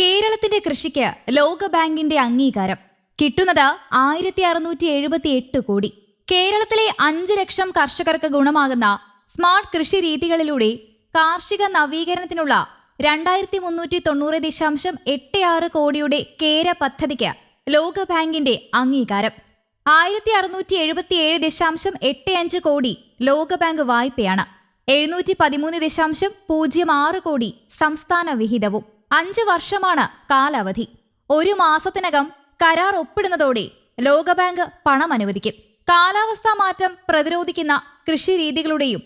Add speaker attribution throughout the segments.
Speaker 1: കേരളത്തിന്റെ കൃഷിക്ക് ലോകബാങ്കിന്റെ അംഗീകാരം. കിട്ടുന്നത് ആയിരത്തി അറുന്നൂറ്റി എഴുപത്തി എട്ട് കോടി. കേരളത്തിലെ അഞ്ച് ലക്ഷം കർഷകർക്ക് ഗുണമാകുന്ന സ്മാർട്ട് കൃഷി രീതികളിലൂടെ കാർഷിക നവീകരണത്തിനുള്ള രണ്ടായിരത്തി മുന്നൂറ്റി തൊണ്ണൂറ് ദശാംശം എട്ട് ആറ് കോടിയുടെ കേര പദ്ധതിക്ക് ലോകബാങ്കിന്റെ അംഗീകാരം. ആയിരത്തി അറുന്നൂറ്റി എഴുപത്തിയേഴ് ദശാംശം എട്ട് അഞ്ച് കോടി ലോകബാങ്ക് വായ്പയാണ്. എഴുന്നൂറ്റി പതിമൂന്ന് ദശാംശം പൂജ്യം ആറ് കോടി സംസ്ഥാന വിഹിതവും. അഞ്ച് വർഷമാണ് കാലാവധി. ഒരു മാസത്തിനകം കരാർ ഒപ്പിടുന്നതോടെ ലോകബാങ്ക് പണം അനുവദിക്കും. കാലാവസ്ഥാ മാറ്റം പ്രതിരോധിക്കുന്ന കൃഷിരീതികളുടെയും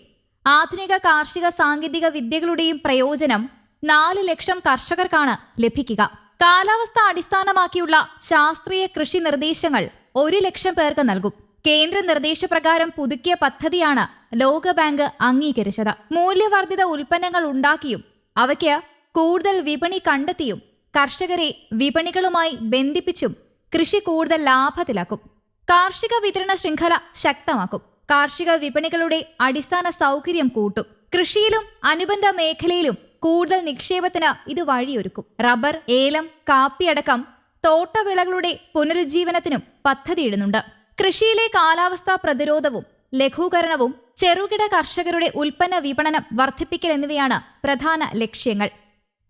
Speaker 1: ആധുനിക കാർഷിക സാങ്കേതിക വിദ്യകളുടെയും പ്രയോജനം നാല് ലക്ഷം കർഷകർക്കാണ് ലഭിക്കുക. കാലാവസ്ഥ അടിസ്ഥാനമാക്കിയുള്ള ശാസ്ത്രീയ കൃഷി നിർദ്ദേശങ്ങൾ ഒരു ലക്ഷം പേർക്ക് നൽകും. കേന്ദ്ര നിർദ്ദേശപ്രകാരം പുതുക്കിയ പദ്ധതിയാണ് ലോകബാങ്ക് അംഗീകരിച്ചത്. മൂല്യവർദ്ധിത ഉൽപ്പന്നങ്ങൾ ഉണ്ടാക്കിയും അവയ്ക്ക് കൂടുതൽ വിപണി കണ്ടെത്തിയും കർഷകരെ വിപണികളുമായി ബന്ധിപ്പിച്ചും കൃഷി കൂടുതൽ ലാഭത്തിലാക്കും. കാർഷിക വിതരണ ശൃംഖല ശക്തമാക്കും. കാർഷിക വിപണികളുടെ അടിസ്ഥാന സൗകര്യം കൂട്ടും. കൃഷിയിലും അനുബന്ധ മേഖലയിലും കൂടുതൽ നിക്ഷേപത്തിന് ഇത് വഴിയൊരുക്കും. റബ്ബർ ഏലം കാപ്പിയടക്കം തോട്ടവിളകളുടെ പുനരുജ്ജീവനത്തിനും പദ്ധതിയിടുന്നുണ്ട്. കൃഷിയിലെ കാലാവസ്ഥാ പ്രതിരോധവും ലഘൂകരണവും ചെറുകിട കർഷകരുടെ ഉൽപ്പന്ന വിപണനം വർദ്ധിപ്പിക്കൽ എന്നിവയാണ് പ്രധാന ലക്ഷ്യങ്ങൾ.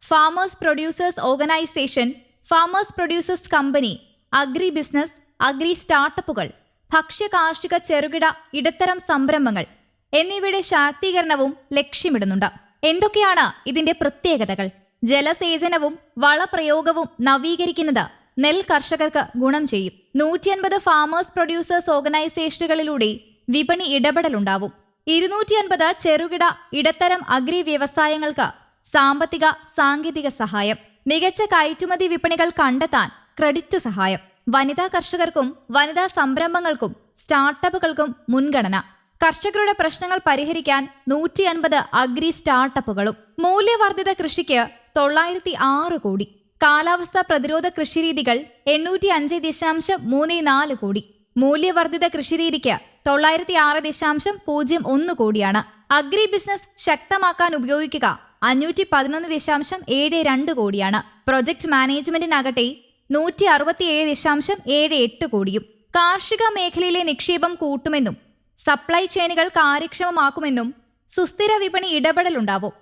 Speaker 1: Farmers producers organisation farmers producers company agri business agri സ്റ്റാർട്ടപ്പുകൾ ഭക്ഷ്യ കാർഷിക ചെറുകിട ഇടത്തരം സംരംഭങ്ങൾ എന്നിവയുടെ ശാക്തീകരണവും ലക്ഷ്യമിടുന്നുണ്ട്. എന്തൊക്കെയാണ് ഇതിന്റെ പ്രത്യേകതകൾ? ജലസേചനവും വളപ്രയോഗവും നവീകരിക്കുന്നത് നെൽ കർഷകർക്ക് ഗുണം ചെയ്യും. നൂറ്റി അൻപത് ഫാമേഴ്സ് പ്രൊഡ്യൂസേഴ്സ് ഓർഗനൈസേഷനുകളിലൂടെ വിപണി ഇടപെടലുണ്ടാവും. ഇരുന്നൂറ്റി അൻപത് ചെറുകിട ഇടത്തരം അഗ്രി വ്യവസായങ്ങൾക്ക് സാമ്പത്തിക സാങ്കേതിക സഹായം മികച്ച കയറ്റുമതി വിപണികൾ കണ്ടെത്താൻ ക്രെഡിറ്റ് സഹായം വനിതാ കർഷകർക്കും വനിതാ സംരംഭങ്ങൾക്കും സ്റ്റാർട്ടപ്പുകൾക്കും മുൻഗണന. കർഷകരുടെ പ്രശ്നങ്ങൾ പരിഹരിക്കാൻ നൂറ്റി അൻപത് അഗ്രി സ്റ്റാർട്ടപ്പുകളും. മൂല്യവർദ്ധിത കൃഷിക്ക് തൊള്ളായിരത്തി ആറ് കോടി. കാലാവസ്ഥാ പ്രതിരോധ കൃഷിരീതികൾ എണ്ണൂറ്റി അഞ്ച് ദശാംശം മൂന്ന് നാല് കോടി. മൂല്യവർദ്ധിത കൃഷിരീതിക്ക് തൊള്ളായിരത്തി ആറ് ദശാംശം പൂജ്യം ഒന്ന് കോടിയാണ്. അഗ്രി ബിസിനസ് ശക്തമാക്കാൻ ഉപയോഗിക്കുക അഞ്ഞൂറ്റി പതിനൊന്ന് ദശാംശം ഏഴ് രണ്ട് കോടിയാണ്. പ്രൊജക്ട് മാനേജ്മെന്റിനാകട്ടെ നൂറ്റി അറുപത്തിയേഴ് ദശാംശം ഏഴ് എട്ട് കോടിയും. കാർഷിക മേഖലയിലെ നിക്ഷേപം കൂട്ടുമെന്നും സപ്ലൈ ചെയിനുകൾ കാര്യക്ഷമമാക്കുമെന്നും സുസ്ഥിര വിപണി ഇടപെടലുണ്ടാവും.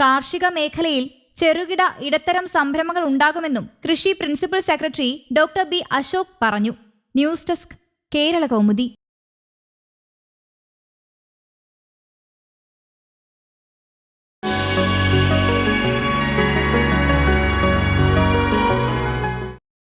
Speaker 1: കാർഷിക മേഖലയിൽ ചെറുകിട ഇടത്തരം സംരംഭങ്ങൾ ഉണ്ടാകുമെന്നും കൃഷി principal secretary doctor B Ashok പറഞ്ഞു. News desk Kerala Kaumudi